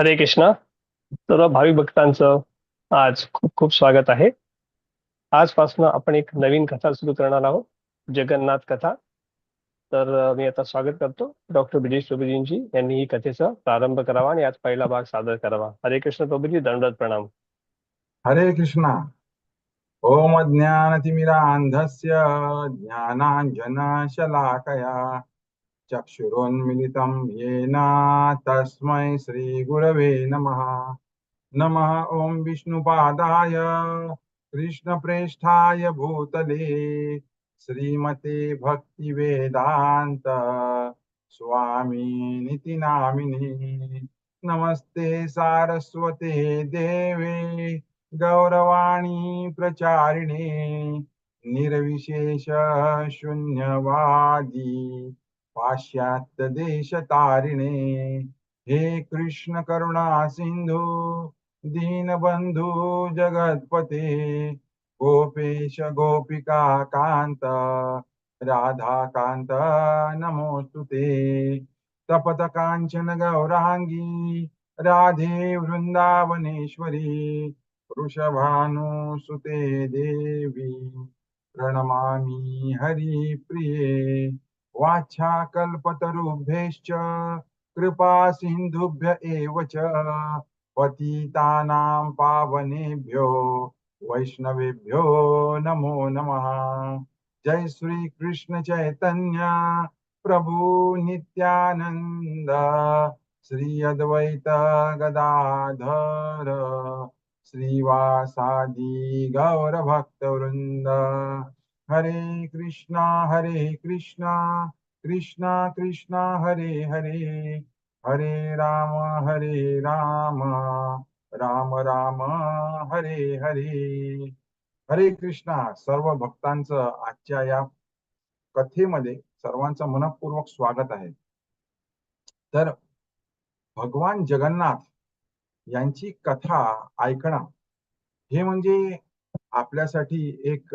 हरे कृष्णा. सर्व भाविक भक्तांचं आज खूप खूप स्वागत आहे. आजपासून आपण एक नवीन कथा सुरू करणार आहोत. जगन्नाथ कथा. तर मी आता स्वागत करतो. डॉक्टर ब्रिजेश प्रभूजींची यांनी ही कथेचा प्रारंभ करावा आणि आज पहिला भाग सादर करावा. हरे कृष्ण प्रभूजी दंडवत प्रणाम. हरे कृष्णा. ओम ज्ञानतिमिरा अंधस्य ज्ञानांजना शलाकया चक्षुरोन्मिलितं येन तस्मै श्रीगुरवे नमः। नमः ॐ विष्णुपादाय कृष्णप्रेष्ठाय भूतले श्रीमते भक्तिवेदान्त स्वामीनिति नामिने। नमस्ते सारस्वते देवे गौरवाणी प्रचारिणे निर्विशेष शून्यवादी। पाश्चात्य देश तारिणे हे कृष्ण करुणा सिंधू दीनबंधू जगतपते गोपेश गोपिका कांत राधा कांत नमोस्तुते तपत कांचन गौरांगी राधे वृंदावनेश्वरी वृषभानुसुते देवी प्रणमामि हरिप्रिये वाच्छाकल्पतरुभ्यश्च कृपा सिन्धुभ्य एव च पतितानां पावनेभ्यो वैष्णवेभ्यो नमो नमः। जय श्री कृष्ण चैतन्य प्रभु नित्यानन्द श्री अद्वैत गदाधर श्रीवासादि गौरभक्तवृन्द। हरे कृष्णा हरे कृष्णा कृष्णा कृष्णा हरे हरे हरे राम हरे राम राम राम हरे हरे. हरे कृष्णा सर्व भक्तांचं आजच्या या कथेमध्ये सर्वांचं मनपूर्वक स्वागत आहे. तर भगवान जगन्नाथ यांची कथा ऐकणं हे म्हणजे आपल्यासाठी एक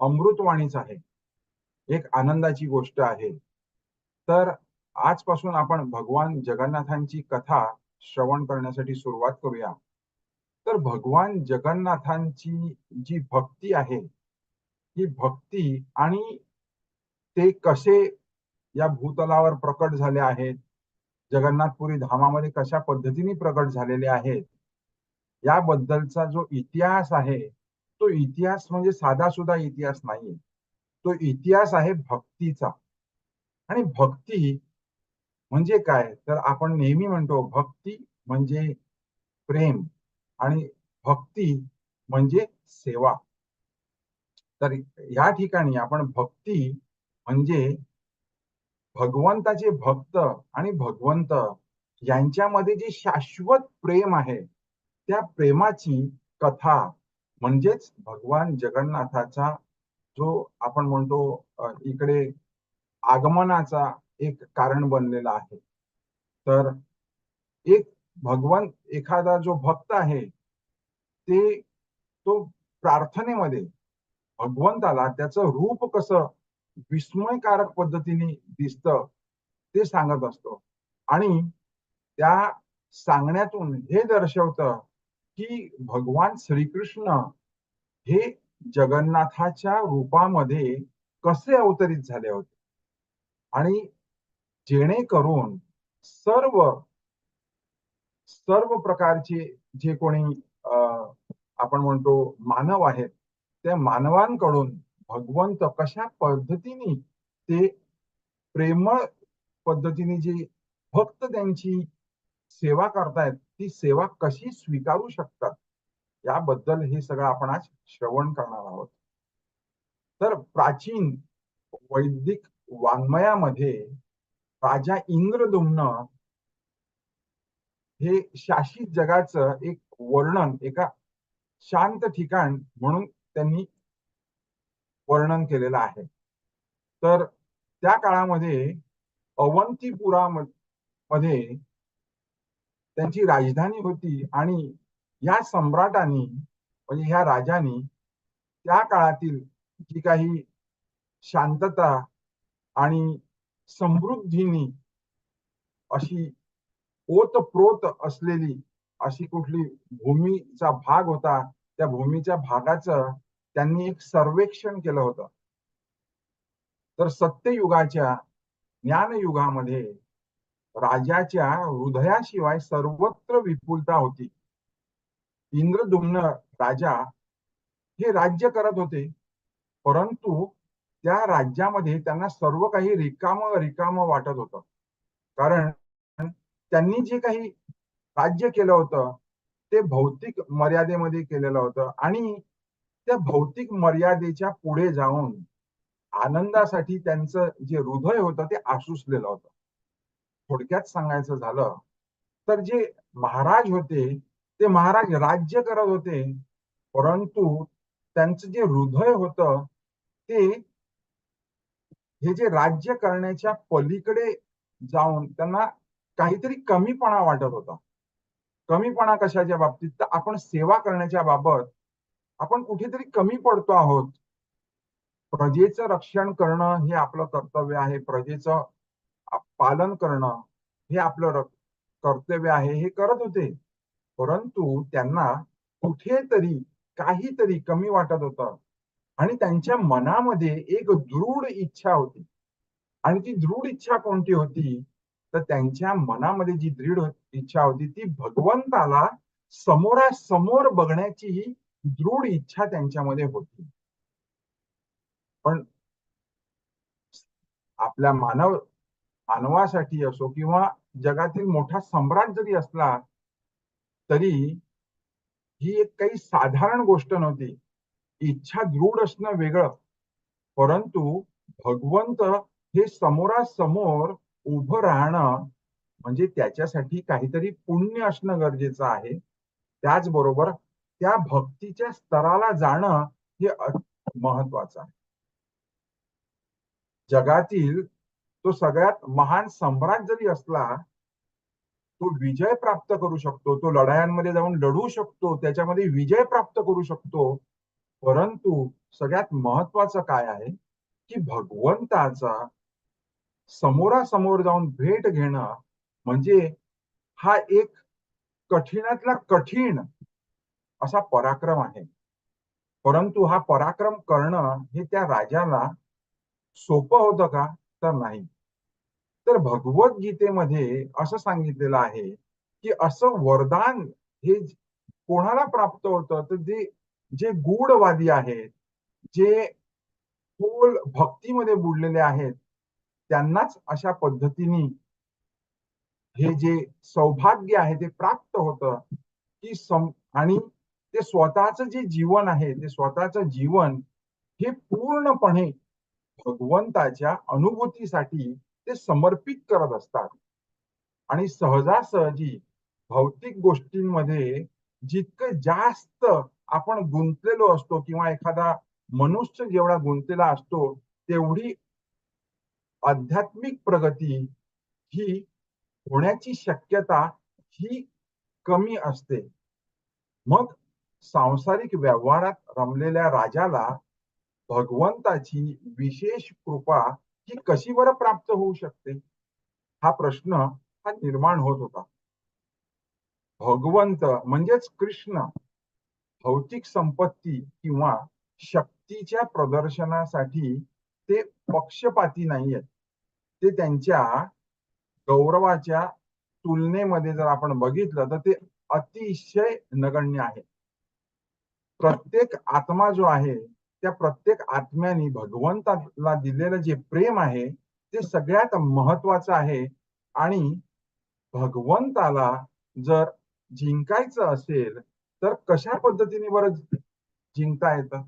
अमृतवाणीच आहे. एक आनंदाची गोष्ट आहे. तर आजपासून आपण भगवान जगन्नाथांची कथा श्रवण करण्यासाठी सुरुवात करूया. तर भगवान जगन्नाथांची जी भक्ती आहे ही भक्ती आणि ते कसे या भूतलावर प्रकट झाले आहेत जगन्नाथपुरी धामामध्ये कशा पद्धतीने प्रकट झालेले आहेत याबद्दलचा जो इतिहास आहे तो इतिहास म्हणजे साधा सुद्धा इतिहास नाहीये. तो इतिहास आहे भक्तीचा. आणि भक्ती म्हणजे काय? तर आपण नेहमी म्हणतो भक्ती म्हणजे प्रेम आणि भक्ती म्हणजे सेवा. तर या ठिकाणी आपण भक्ती म्हणजे भगवंताचे भक्त आणि भगवंत यांच्यामध्ये जे शाश्वत प्रेम आहे त्या प्रेमाची कथा म्हणजेच भगवान जगन्नाथाचा जो आपण म्हणतो इकडे आगमनाचा एक कारण बनलेला आहे. तर एक भगवान एखादा जो भक्त आहे ते तो प्रार्थनेमध्ये भगवंताला त्याचं रूप कसं विस्मयकारक पद्धतीने दिसत ते सांगत असतो. आणि त्या सांगण्यातून हे दर्शवतं की भगवान श्रीकृष्ण हे जगन्नाथाच्या रूपामध्ये कसे अवतरित झाले होते? आणि जेणेकरून सर्व सर्व प्रकारचे जे कोणी अं, आपण म्हणतो मानव आहेत त्या मानवांकडून भगवंत कशा पद्धतीने ते प्रेमळ पद्धतीने जे भक्त त्यांची सेवा करतायत ती सेवा कशी स्वीकारू शकतात? याबद्दल हे सगळं आपण आज श्रवण करणार आहोत. तर प्राचीन वैदिक वाङ्मयामध्ये राजा इंद्रदुम्न हे शासित जगाचं एक वर्णन एका शांत ठिकाण म्हणून त्यांनी वर्णन केलेलं आहे. तर त्या काळामध्ये अवंतीपुरा मध्ये त्यांची राजधानी होती. आणि या सम्राटांनी म्हणजे ह्या राजांनी त्या काळातील जी काही शांतता आणि समृद्धीनी अशी ओतप्रोत असलेली अशी कुठली भूमीचा भाग होता त्या भूमीच्या भागाचं त्यांनी एक सर्वेक्षण केलं होतं. तर सत्ययुगाच्या ज्ञानयुगामध्ये राजाच्या हृदयाशिवाय सर्वत्र विपुलता होती. इंद्रदुम्न राजा हे राज्य करत होते. परंतु त्या राज्यामध्ये त्यांना सर्व काही रिकाम रिकाम वाटत होतं. कारण त्यांनी जे काही राज्य केलं होतं ते भौतिक मर्यादेमध्ये केलेलं होतं आणि त्या भौतिक मर्यादेच्या पुढे जाऊन आनंदासाठी त्यांचं जे हृदय होतं ते आसुसलेलं होतं. थोडक्यात सांगायचं झालं तर जे महाराज होते ते महाराज राज्य करत होते. परंतु त्यांचं जे हृदय होत ते हे जे राज्य करण्याच्या पलीकडे जाऊन त्यांना काहीतरी कमीपणा वाटत होता. कमीपणा कशाच्या बाबतीत? तर आपण सेवा करण्याच्या बाबत. आपण कुठेतरी कमी पडतो आहोत. प्रजेचं रक्षण करणं हे आपलं कर्तव्य आहे. प्रजेचं पालन करणं हे आपलं कर्तव्य आहे हे करत होते. परंतु त्यांना कुठेतरी काहीतरी कमी वाटत होतं. आणि त्यांच्या मनामध्ये एक दृढ इच्छा होती. आणि ती दृढ इच्छा कोणती होती? तर त्यांच्या मनामध्ये जी दृढ इच्छा होती ती भगवंताला समोरासमोर बघण्याची ही दृढ इच्छा त्यांच्यामध्ये होती. पण आपल्या मानव मानवासाठी असो किंवा जगातील मोठा सम्राट जरी असला तरी ही एक काही साधारण गोष्ट नव्हती. इच्छा दृढ असणं वेगळं. परंतु भगवंत हे समोरासमोर उभं राहणं म्हणजे त्याच्यासाठी काहीतरी पुण्य असणं गरजेचं आहे. त्याचबरोबर त्या भक्तीच्या स्तराला जाणं हे महत्वाचं आहे. जगातील तो सगळ्यात महान सम्राट जरी असला तो विजय प्राप्त करू शकतो. तो लढायांमध्ये जाऊन लढू शकतो. त्याच्यामध्ये विजय प्राप्त करू शकतो. परंतु सगळ्यात महत्वाचं काय आहे? की भगवंताचा समोरासमोर जाऊन भेट घेणं म्हणजे हा एक कठीणातला कठीण असा पराक्रम आहे. परंतु हा पराक्रम करणं हे त्या राजाला सोपं होतं का? तर नाही. तर भगवद्गीतेमध्ये असं सांगितलेलं आहे की असं वरदान हे कोणाला प्राप्त होतं? तर जे जे गूढवादी आहेत जे खोल भक्तीमध्ये बुडलेले आहेत त्यांनाच अशा पद्धतीने हे जे सौभाग्य आहे ते प्राप्त होतं की सम आणि ते स्वतःच जे जीवन आहे ते स्वतःच जीवन हे पूर्णपणे भगवंताच्या अनुभूतीसाठी ते समर्पित करत असतात. आणि सहजासहजी भौतिक गोष्टींमध्ये जितकं जास्त आपण गुंतलेलो असतो किंवा एखादा मनुष्य जेवढा गुंतलेला असतो तेवढी आध्यात्मिक प्रगती ही होण्याची शक्यता ही कमी असते. मग सांसारिक व्यवहारात रमलेल्या राजाला भगवंताची विशेष कृपा ही कशी बरं प्राप्त होऊ शकते? हा प्रश्न हा निर्माण होत होता. भगवंत म्हणजेच कृष्ण भौतिक संपत्ती किंवा शक्तीच्या प्रदर्शनासाठी ते पक्षपाती नाहीयेत. ते त्यांच्या गौरवाच्या तुलनेमध्ये जर आपण बघितलं तर ते अतिशय नगण्य आहे प्रत्येक आत्मा जो आहे त्या प्रत्येक आत्म्याने भगवंताला दिलेलं जे प्रेम आहे ते सगळ्यात महत्वाचं आहे. आणि भगवंताला जर जिंकायचं असेल तर कशा पद्धतीने बरं जिंकता येतं?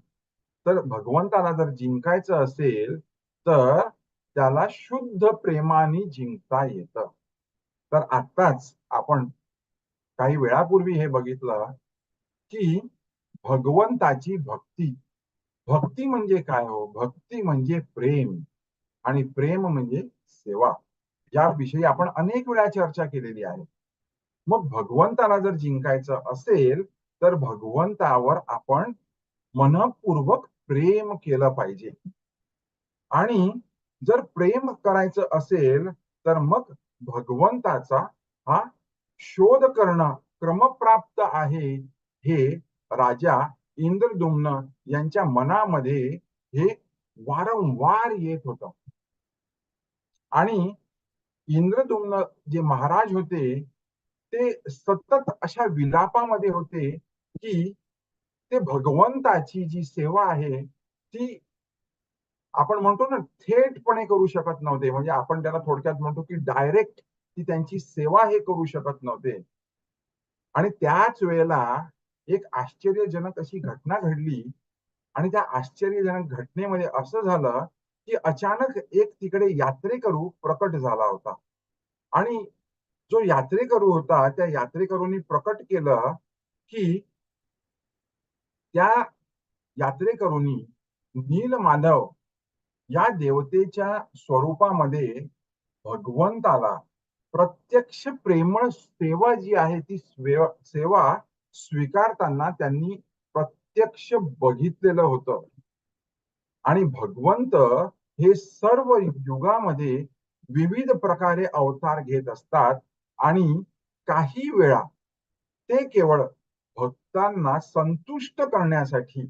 तर भगवंताला जर जिंकायचं असेल तर त्याला शुद्ध प्रेमाने जिंकता येतं. तर आत्ताच आपण काही वेळापूर्वी हे बघितलं की भगवंताची भक्ती भक्ती म्हणजे काय हो? भक्ती म्हणजे प्रेम आणि प्रेम म्हणजे सेवा. याविषयी आपण अनेक वेळा चर्चा केलेली आहे. मग भगवंताला जर जिंकायचं असेल तर भगवंतावर आपण मनपूर्वक प्रेम केलं पाहिजे. आणि जर प्रेम करायचं असेल तर मग भगवंताचा हा शोध करणं क्रमप्राप्त आहे हे राजा इंद्रदुम्न यांच्या मनामध्ये हे वारंवार येत होतं. आणि इंद्रदुम्न जे महाराज होते ते सतत अशा विलापामध्ये होते की ते भगवंताची जी सेवा आहे ती आपण म्हणतो ना थेटपणे करू शकत नव्हते. म्हणजे आपण त्याला थोडक्यात म्हणतो की डायरेक्ट ती त्यांची सेवा हे करू शकत नव्हते. आणि त्याच वेळेला एक आश्चर्यजनक अशी घटना घडली. आणि त्या आश्चर्यजनक घटनेमध्ये असं झालं की अचानक एक तिकडे यात्रेकरू प्रकट झाला होता. आणि जो यात्रेकरू होता त्या यात्रेकरूंनी प्रकट केलं की त्या यात्रेकरूंनी नील माधव या देवतेच्या स्वरूपामध्ये भगवंताला प्रत्यक्ष प्रेमळ सेवा जी आहे ती सेवा स्वीकारताना त्यांनी प्रत्यक्ष बघितलेलं होतं. आणि भगवंत हे सर्व युगामध्ये विविध प्रकारे अवतार घेत असतात आणि काही वेळा ते केवळ भक्तांना संतुष्ट करण्यासाठी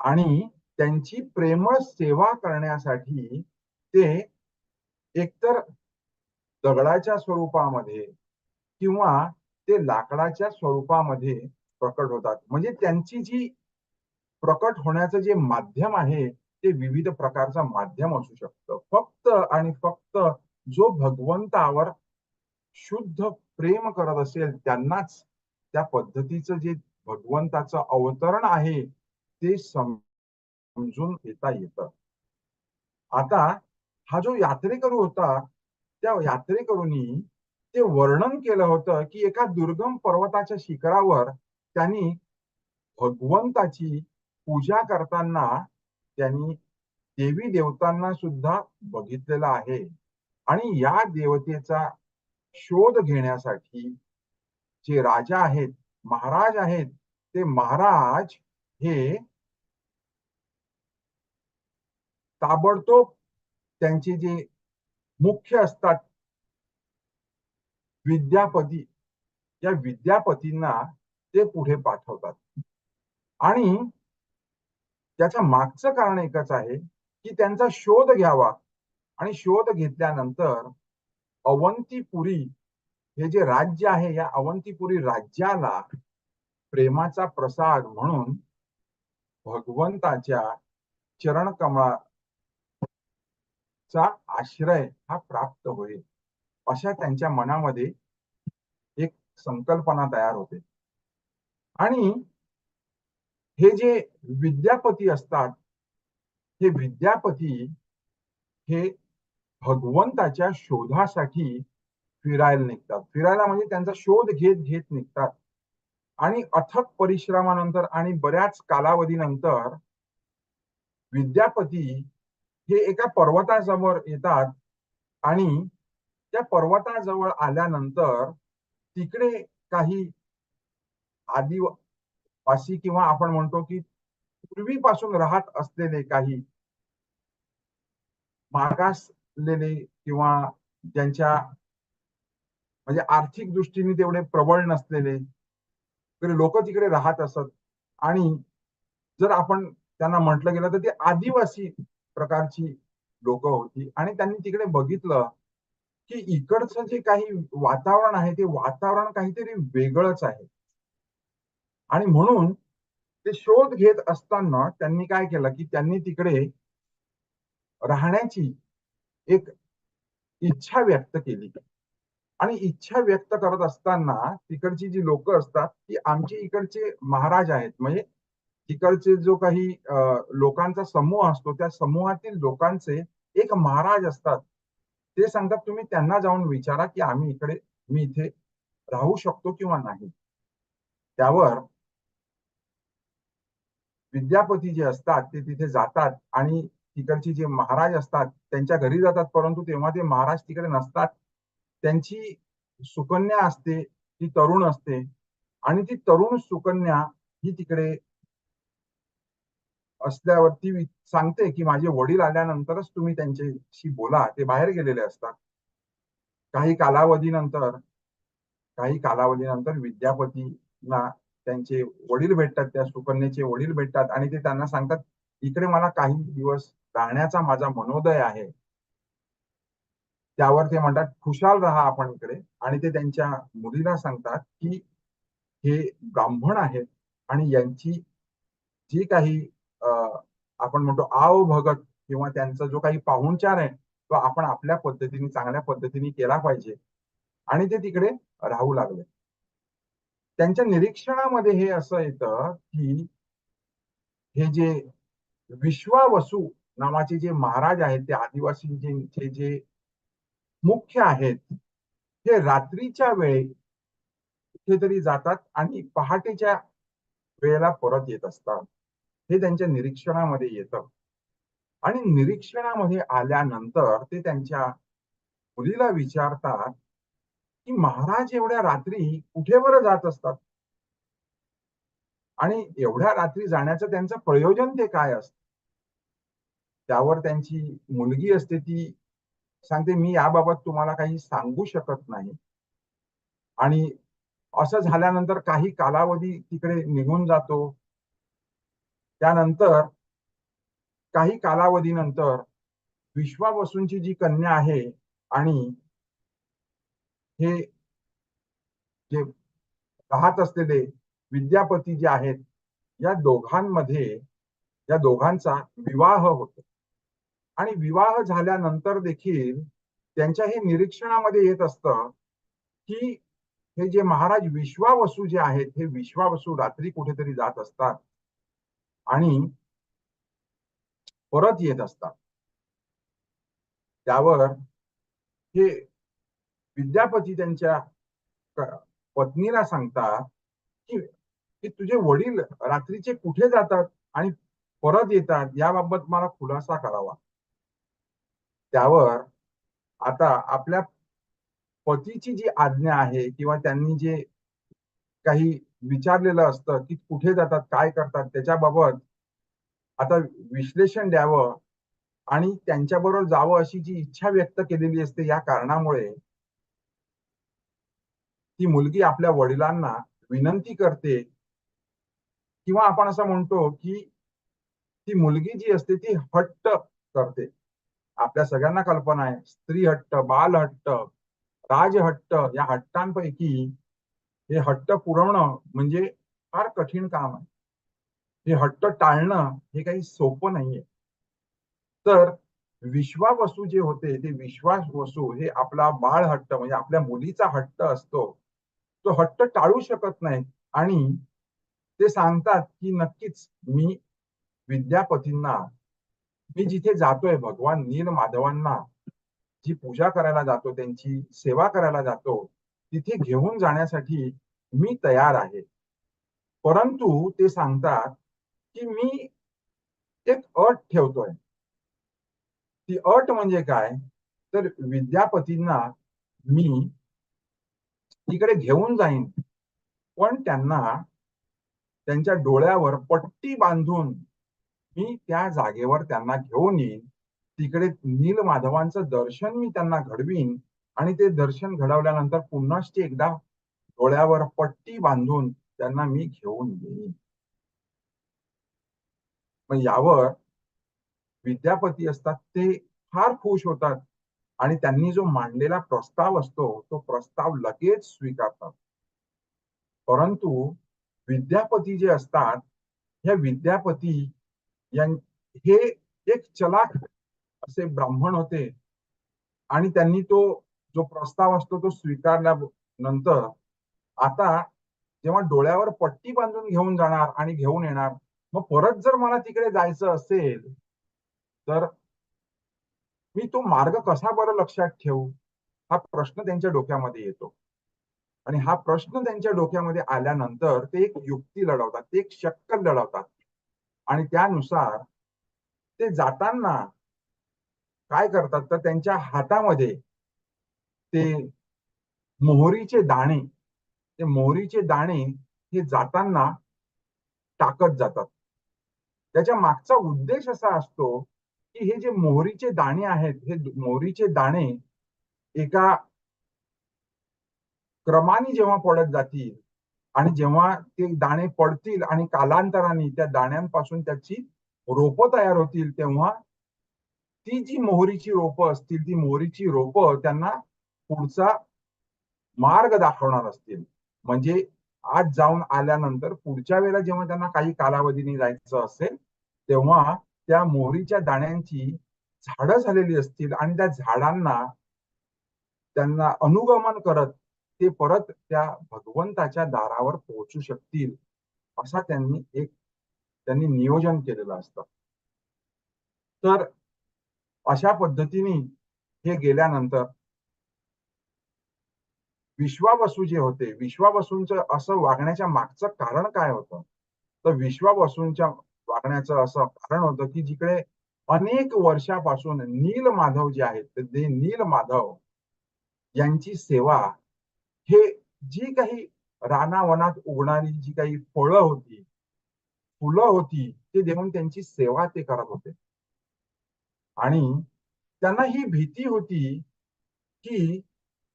आणि त्यांची प्रेमळ सेवा करण्यासाठी ते एकतर दगडाच्या स्वरूपामध्ये किंवा ते लाकडाच्या स्वरूपामध्ये प्रकट होतात. म्हणजे त्यांची जी प्रकट होण्याचं जे माध्यम आहे ते विविध प्रकारचं माध्यम असू शकतं. फक्त आणि फक्त जो भगवंतावर शुद्ध प्रेम करत असेल त्यांनाच त्या पद्धतीचं जे भगवंताचं अवतरण आहे ते समजून घेता येतं. आता हा जो यात्रेकरू होता त्या यात्रेकरूंनी ते वर्णन केलं होतं की एका दुर्गम पर्वताच्या शिखरावर त्यांनी भगवंताची पूजा करताना त्यांनी देवी देवतांना सुद्धा बघितलेलं आहे. आणि या देवतेचा शोध घेण्यासाठी जे राजा आहेत महाराज आहेत ते महाराज हे ताबडतोब त्यांचे जे मुख्य असतात विद्यापती या विद्यापतींना ते पुढे पाठवतात. आणि त्याच्या मागचं कारण एकच आहे की त्यांचा शोध घ्यावा. आणि शोध घेतल्यानंतर अवंतीपुरी हे जे राज्य आहे या अवंतीपुरी राज्याला प्रेमाचा प्रसाद म्हणून भगवंताच्या चरणकमळाचा आश्रय हा प्राप्त होईल. अशा त्यांच्या मनामध्ये एक संकल्पना तयार होते. आणि हे जे विद्यापती असतात हे विद्यापती हे भगवंताच्या शोधासाठी फिरायला निघतात. फिरायला म्हणजे त्यांचा शोध घेत घेत निघतात. आणि अथक परिश्रमानंतर आणि बऱ्याच कालावधीनंतर विद्यापती हे एका पर्वताजवळ येतात आणि त्या पर्वताजवळ आल्यानंतर तिकडे काही आदिवासी किंवा आपण म्हणतो की पूर्वीपासून राहत असलेले काही मागासलेले किंवा ज्यांच्या म्हणजे आर्थिक दृष्टीने तेवढे प्रबळ नसलेले लोक तिकडे राहत असत. आणि जर आपण त्यांना म्हटलं गेलं तर ते आदिवासी प्रकारची लोक होती. आणि त्यांनी तिकडे बघितलं की इकडचं जे काही वातावरण आहे ते वातावरण काहीतरी वेगळंच आहे. आणि म्हणून ते शोध घेत असताना त्यांनी काय केलं की त्यांनी तिकडे राहण्याची एक इच्छा व्यक्त केली. आणि इच्छा व्यक्त करत असताना तिकडची जी लोक असतात ती आमचे इकडचे महाराज आहेत. म्हणजे तिकडचे जो काही लोकांचा समूह असतो त्या समूहातील लोकांचे एक महाराज असतात. ते सांगतात तुम्ही त्यांना जाऊन विचारा की आम्ही इकडे मी इथे राहू शकतो किंवा नाही. त्यावर विद्यापती जे असतात ते तिथे जातात आणि तिकडचे जे महाराज असतात त्यांच्या घरी जातात परंतु तेव्हा ते महाराज तिकडे नसतात. त्यांची सुकन्या असते ती तरुण असते आणि ती तरुण सुकन्या ही तिकडे असल्यावरती सांगते की माझे वडील आल्यानंतरच तुम्ही त्यांच्याशी बोला. ते बाहेर गेलेले असतात. काही कालावधीनंतर काही कालावधीनंतर विद्यापतींना त्यांचे वडील भेटतात त्या सुकन्याचे वडील भेटतात आणि ते त्यांना सांगतात इकडे मला काही दिवस राहण्याचा माझा मनोदय आहे. त्यावर ते म्हणतात खुशाल राहा आपण इकडे. आणि ते त्यांच्या मुलीला सांगतात की हे ब्राह्मण आहेत आणि यांची जी काही आपण म्हणतो आव भगत किंवा त्यांचा जो काही पाहुणचार आहे तो आपण आपल्या पद्धतीने चांगल्या पद्धतीने केला पाहिजे. आणि ते तिकडे राहू लागले. त्यांच्या निरीक्षणामध्ये हे असं येतं की हे जे विश्वावसू नावाचे जे महाराज आहेत ते आदिवासींचे जे मुख्य आहेत हे रात्रीच्या वेळी कुठेतरी जातात आणि पहाटेच्या वेळेला परत येत असतात. हे त्यांच्या निरीक्षणामध्ये येतं. आणि निरीक्षणामध्ये आल्यानंतर ते त्यांच्या मुलीला विचारतात की महाराज एवढ्या रात्री कुठे बरं जात असतात? आणि एवढ्या रात्री जाण्याचं त्यांचं प्रयोजन ते काय असतं? त्यावर त्यांची मुलगी असते ती सांगते मी याबाबत तुम्हाला काही सांगू शकत नाही. आणि असं झाल्यानंतर काही कालावधी तिकडे निघून जातो. त्यानंतर काही कालावधीनंतर विश्वावसूंची जी कन्या आहे आणि हे जे राहत असलेले विद्यापती जे आहेत या दोघांमध्ये या दोघांचा विवाह होतो. आणि विवाह झाल्यानंतर देखील त्यांच्या हे निरीक्षणामध्ये येत असतं की हे जे महाराज विश्वावसू जे आहेत हे विश्वावसू रात्री कुठेतरी जात असतात. आणि परत येत असतात. त्यावर हे विद्यापती त्यांच्या पत्नीला सांगतात की की तुझे वडील रात्रीचे कुठे जातात आणि परत येतात याबाबत मला खुलासा करावा. त्यावर आता आपल्या पतीची जी आज्ञा आहे किंवा त्यांनी जे काही विचारलेलं असतं की कुठे जातात काय करतात? त्याच्याबाबत आता विश्लेषण द्यावं आणि त्यांच्याबरोबर जावं अशी जी इच्छा व्यक्त केलेली असते या कारणामुळे ती मुलगी आपल्या वडिलांना विनंती करते किंवा आपण असं म्हणतो की ती मुलगी जी असते ती हट्ट करते. आपल्या सगळ्यांना कल्पना आहे स्त्री हट्ट बाल हट्ट राजहट्ट या हट्टांपैकी हे हट्ट पुरवणं म्हणजे फार कठीण काम आहे. हे हट्ट टाळणं हे काही सोपं नाहीये. तर विश्वावसू जे होते ते विश्वास वसू हे आपला बाळ हट्ट म्हणजे आपल्या मुलीचा हट्ट असतो. तो हट्ट टाळू शकत नाही आणि ते सांगतात की नक्कीच मी विद्यापतींना मी जिथे जातोय भगवान नील माधवांना जी पूजा करायला जातो त्यांची सेवा करायला जातो तिथे घेऊन जाण्यासाठी मी तयार आहे. परंतु ते सांगतात की मी एक अट ठेवतोय. ती अट म्हणजे काय? तर विद्यापतींना मी तिकडे घेऊन जाईन. पण त्यांना त्यांच्या डोळ्यावर पट्टी बांधून मी त्या जागेवर त्यांना घेऊन येईन. तिकडे नील माधवांचं दर्शन मी त्यांना घडवीन. आणि ते दर्शन घडवल्यानंतर पुन्हाच ते एकदा डोळ्यावर पट्टी बांधून त्यांना मी घेऊन येईन मग यावर विद्यापती असतात ते फार खुश होतात आणि त्यांनी जो मांडलेला प्रस्ताव असतो तो प्रस्ताव लगेच स्वीकारतात. परंतु विद्यापती जे असतात ह्या विद्यापती यां हे एक चलाक असे ब्राह्मण होते आणि त्यांनी तो जो प्रस्ताव असतो तो स्वीकारल्यानंतर आता जेव्हा डोळ्यावर पट्टी बांधून घेऊन जाणार आणि घेऊन येणार मग परत जर मला तिकडे जायचं असेल तर मी तो मार्ग कसा बरं लक्षात ठेवू? हा प्रश्न त्यांच्या डोक्यामध्ये येतो. आणि हा प्रश्न त्यांच्या डोक्यामध्ये आल्यानंतर ते एक युक्ती लढवतात ते एक शक्कल लढवतात. आणि त्यानुसार ते जाताना काय करतात? तर त्यांच्या हातामध्ये ते मोहरीचे दाणे ते मोहरीचे दाणे हे जाताना टाकत जातात. त्याच्या मागचा उद्देश असा असतो की हे जे मोहरीचे दाणे आहेत हे मोहरीचे दाणे एका क्रमाने जेव्हा पडत जातील आणि जेव्हा ते दाणे पडतील आणि कालांतराने त्या दाण्यांपासून त्याची रोपं तयार होतील तेव्हा ती जी मोहरीची रोपं असतील ती मोहरीची रोपं त्यांना पुढचा मार्ग दाखवणार असतील. म्हणजे आज जाऊन आल्यानंतर पुढच्या वेळेला जेव्हा त्यांना काही कालावधीने जायचं असेल तेव्हा त्या मोहरीच्या दाण्यांची झाडं झालेली असतील आणि त्या झाडांना त्यांना अनुगमन करत ते परत त्या भगवंताच्या दारावर पोहोचू शकतील असा त्यांनी एक त्यांनी नियोजन केलेलं असतं. तर अशा पद्धतीने हे गेल्यानंतर विश्वावसू जे होते विश्वावसूंच असं वागण्याच्या मागचं कारण काय होतं? तर विश्वावसूंच्या वागण्याचं असं कारण होतं की जिकडे अनेक वर्षापासून नील माधव जे आहेत ते नील माधव यांची सेवा हे जी काही रानावनात उगणारी जी काही फळं होती फुलं होती ते देऊन त्यांची सेवा ते करत होते. आणि त्यांना ही भीती होती की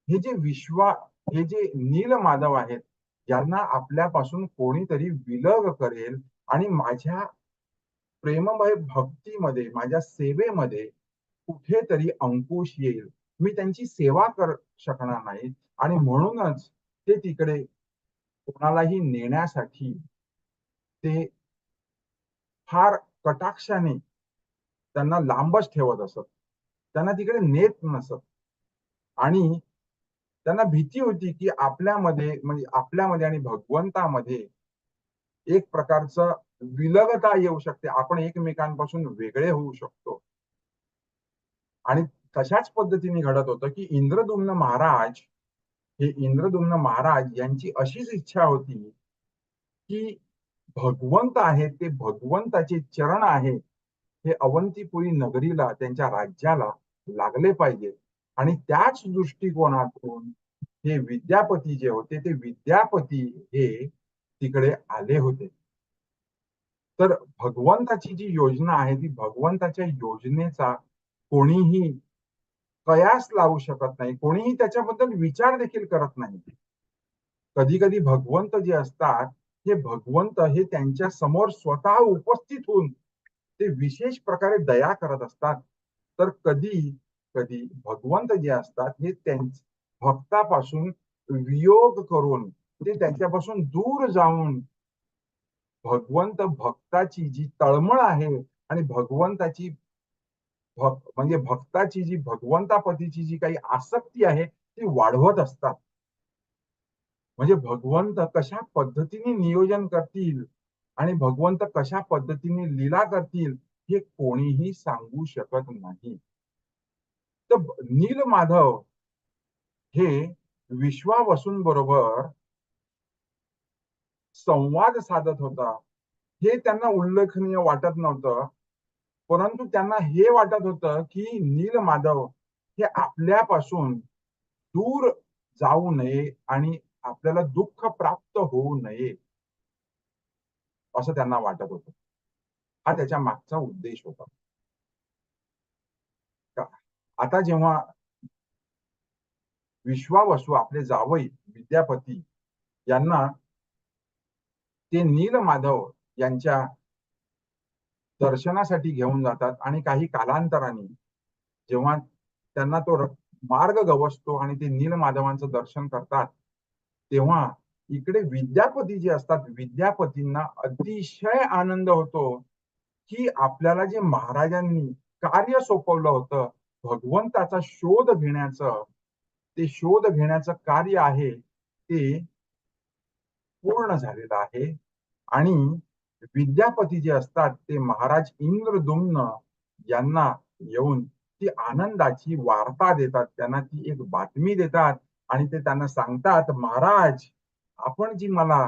हे जे विश्वा हे जे नील माधव आहेत ज्यांना आपल्यापासून कोणीतरी विलग करेल आणि माझ्या प्रेममय भक्तीमध्ये माझ्या सेवेमध्ये कुठेतरी अंकुश येईल. मी त्यांची सेवा कर शकणार नाही आणि म्हणूनच ते तिकडे कोणालाही नेण्यासाठी ते फार कटाक्षाने त्यांना लांबच ठेवत असत. त्यांना तिकडे नेत नसत. आणि त्यांना भीती होती की आपल्यामध्ये म्हणजे आपल्यामध्ये आणि भगवंतामध्ये एक प्रकारचं विलगता येऊ शकते. आपण एकमेकांपासून वेगळे होऊ शकतो. आणि तशाच पद्धतीने घडत होतं की इंद्रदुम्न महाराज हे इंद्रदुम्न महाराज यांची अशीच इच्छा होती की भगवंत आहे ते भगवंताचे चरण आहे हे अवंतीपुरी नगरीला त्यांच्या राज्याला लागले पाहिजे आणि त्याच दृष्टिकोनातून हे विद्यापती जे होते ते विद्यापती हे तिकडे आले होते. तर भगवंताची जी योजना आहे ती भगवंताच्या योजनेचा कोणीही कयास लावू शकत नाही कोणीही त्याच्याबद्दल विचार देखील करत नाही. कधी कधी भगवंत जे असतात हे भगवंत हे त्यांच्यासमोर स्वतः उपस्थित होऊन ते विशेष प्रकारे दया करत असतात. तर कधी कधी भगवंत जे असतात हे त्यांच्या भक्तापासून वियोग करून ते त्यांच्यापासून दूर जाऊन भगवंत भक्ताची जी तळमळ आहे आणि भगवंताची भक, म्हणजे भक्ताची जी भगवंतापतीची जी काही आसक्ती आहे ती वाढवत असतात. म्हणजे भगवंत कशा पद्धतीने नियोजन करतील आणि भगवंत कशा पद्धतीने लीला करतील हे कोणीही सांगू शकत नाही. तर नील माधव हे विश्वावसूंबरोबर संवाद साधत होता. हे त्यांना उल्लेखनीय वाटत नव्हतं. परंतु त्यांना हे वाटत होतं की नील माधव हे आपल्यापासून दूर जाऊ नये आणि आपल्याला दुःख प्राप्त होऊ नये असं त्यांना वाटत होतं. हा त्याच्या मागचा उद्देश होता. आता जेव्हा विश्वावसू आपले जावई विद्यापती यांना ते नील माधव यांच्या दर्शनासाठी घेऊन जातात आणि काही कालांतराने जेव्हा त्यांना तो मार्ग गवसतो आणि ते नील माधवांचं दर्शन करतात तेव्हा इकडे विद्यापती जे असतात विद्यापतींना अतिशय आनंद होतो की आपल्याला जे महाराजांनी कार्य सोपवलं होतं भगवंताचा शोध घेण्याचं ते शोध घेण्याचं कार्य आहे ते पूर्ण झालेलं आहे. आणि विद्यापती जे असतात ते महाराज इंद्रदुम्न यांना येऊन ती आनंदाची वार्ता देतात. त्यांना ती एक बातमी देतात आणि ते त्यांना सांगतात महाराज आपण जी मला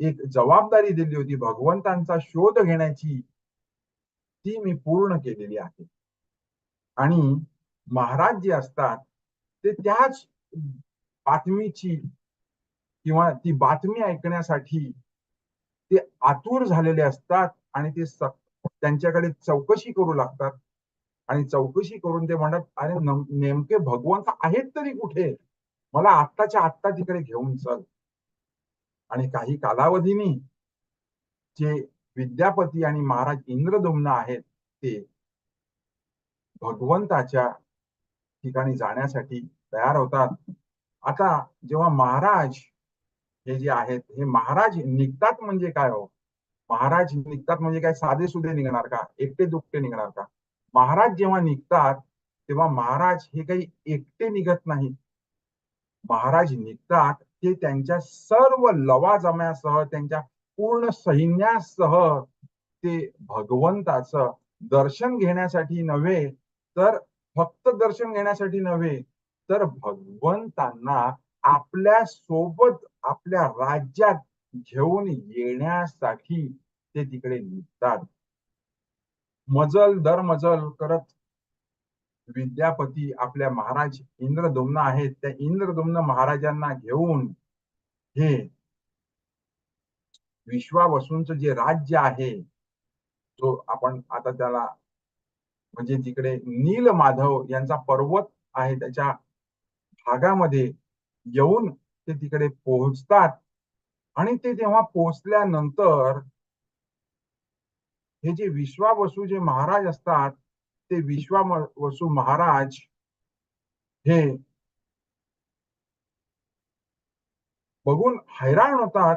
एक जबाबदारी दिली होती भगवंतांचा शोध घेण्याची ती मी पूर्ण केलेली आहे. आणि महाराज जे असतात ते त्याच बातमीची किंवा ती बातमी ऐकण्यासाठी ते आतुर झालेले असतात आणि ते त्यांच्याकडे चौकशी करू लागतात. आणि चौकशी करून ते म्हणतात अरे नेमके भगवंत आहेत तरी कुठे? मला आत्ताच्या आत्ता तिकडे घेऊन चल. आणि काही कालावधीनी जे विद्यापती आणि महाराज इंद्रदुम्न आहेत ते भगवंताच्या ठिकाणी जाण्यासाठी तयार होतात. आता जेव्हा महाराज हे जे आहेत हे महाराज निघतात म्हणजे काय हो? महाराज निघतात म्हणजे काय? साधे सुधे निघणार का? एकटे दुपटे निघणार का? महाराज जेव्हा निघतात तेव्हा महाराज हे काही एकटे निघत नाही महाराज निघतात ते त्यांच्या सर्व लवाजम्यासह त्यांच्या पूर्ण सैन्यासह ते भगवंताचं दर्शन घेण्यासाठी नव्हे तर फक्त दर्शन घेण्यासाठी नव्हे तर भगवंतांना आपल्यासोबत आपल्या राज्यात घेऊन येण्यासाठी ते तिकडे निघतात. मजल दर मजल करत विद्यापती आपल्या महाराज इंद्रदुम्न आहेत त्या इंद्रदुम्न महाराजांना घेऊन हे विश्वावसूंच जे राज्य आहे जो आपण आता त्याला म्हणजे तिकडे नील माधव यांचा पर्वत आहे त्याच्या भागामध्ये येऊन ते तिकडे पोहोचतात. आणि ते तेव्हा पोहोचल्यानंतर हे जे विश्वावसू जे महाराज असतात ते विश्वावसू महाराज हे बघून हैराण होतात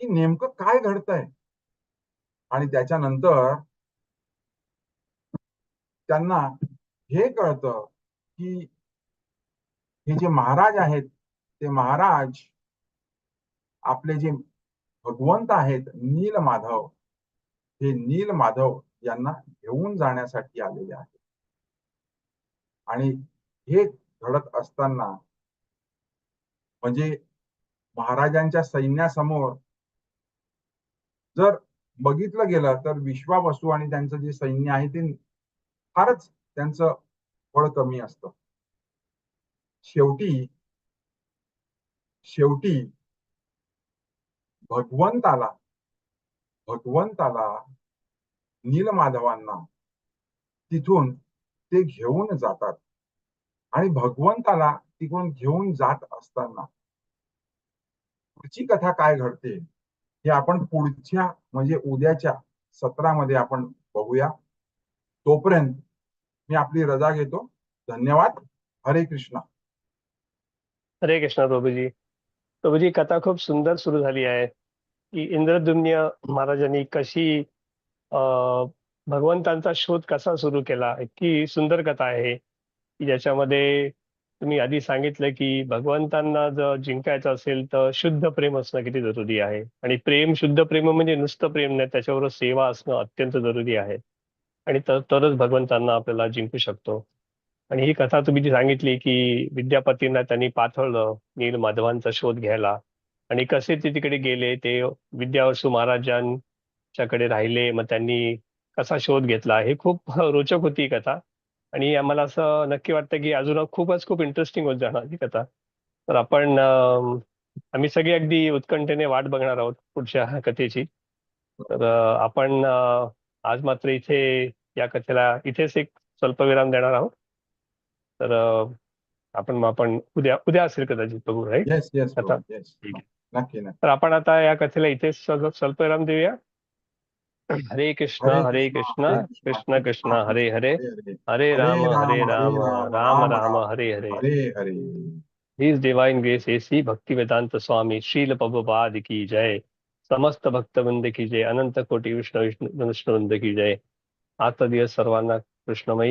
की नेमकं काय घडतंय? आणि त्याच्यानंतर त्यांना हे कळतं की हे जे महाराज आहेत ते महाराज आपले जे भगवंत आहेत नील माधव हे नील माधव यांना घेऊन जाण्यासाठी आलेले आहेत. आणि हे घडत असताना म्हणजे महाराजांच्या सैन्यासमोर जर बघितलं गेलं तर विश्वावसू आणि त्यांचं जे सैन्य आहे ते फारच त्यांचं फळ कमी असतं. शेवटी शेवटी भगवंताला भगवंताला नीलमाधवांना तिथून ते घेऊन जातात. आणि भगवंताला तिकडून घेऊन जात असताना पुढची कथा काय घडते? हे आपण पुढच्या म्हणजे उद्याच्या सत्रामध्ये आपण बघूया. तोपर्यंत मी आपली रजा घेतो. धन्यवाद. हरे कृष्णा. हरे कृष्णा प्रभूजी. प्रभूजी कथा खूप सुंदर सुरू झाली आहे. की इंद्रदुम्य महाराजांनी कशी भगवंतांचा शोध कसा सुरू केला? इतकी सुंदर कथा आहे. की ज्याच्यामध्ये तुम्ही आधी सांगितलं की भगवंतांना जर जिंकायचं असेल तर शुद्ध प्रेम असणं किती जरुरी आहे? आणि प्रेम शुद्ध प्रेम म्हणजे नुसतं प्रेम नाही त्याच्याबरोबर सेवा असणं अत्यंत जरुरी आहे. आणि तर तरच भगवंतांना आपल्याला जिंकू शकतो. आणि ही कथा तुम्ही जी सांगितली की विद्यापतींना त्यांनी पाठवलं नील माधवांचा शोध घ्यायला आणि कसे ते तिकडे गेले ते विद्यावसू महाराजांच्याकडे राहिले मग त्यांनी कसा शोध घेतला हे खूप रोचक होती ही कथा. आणि आम्हाला असं नक्की वाटतं की अजून खूपच खूप इंटरेस्टिंग होत जाणार ही कथा. तर आपण आम्ही सगळे अगदी उत्कंठेने वाट बघणार आहोत पुढच्या कथेची. तर आपण आज मात्र इथे या कथेला इथेच एक स्वल्पविराम देणार आहोत. तर आपण आपण उद्या उद्या असेल कदाचित बघू राईट येस येस आता ठीक आहे. तर आपण आता या कथेला इथेच स्व- स्वल्पविराम देऊया. हरे कृष्ण हरे कृष्ण कृष्ण कृष्ण हरे हरे हरे राम हरे Ram Ram Ram Hare Hare. Hare Hare. His divine grace AC भक्ति वेदांत स्वामी श्रील प्रभुपाद की जय समस्त भक्तवृंद की जय. अनंत कोटी विष्णु विष्णु विष्णुवृंद की जय. आजचा दिवस सर्वांना कृष्णमयी.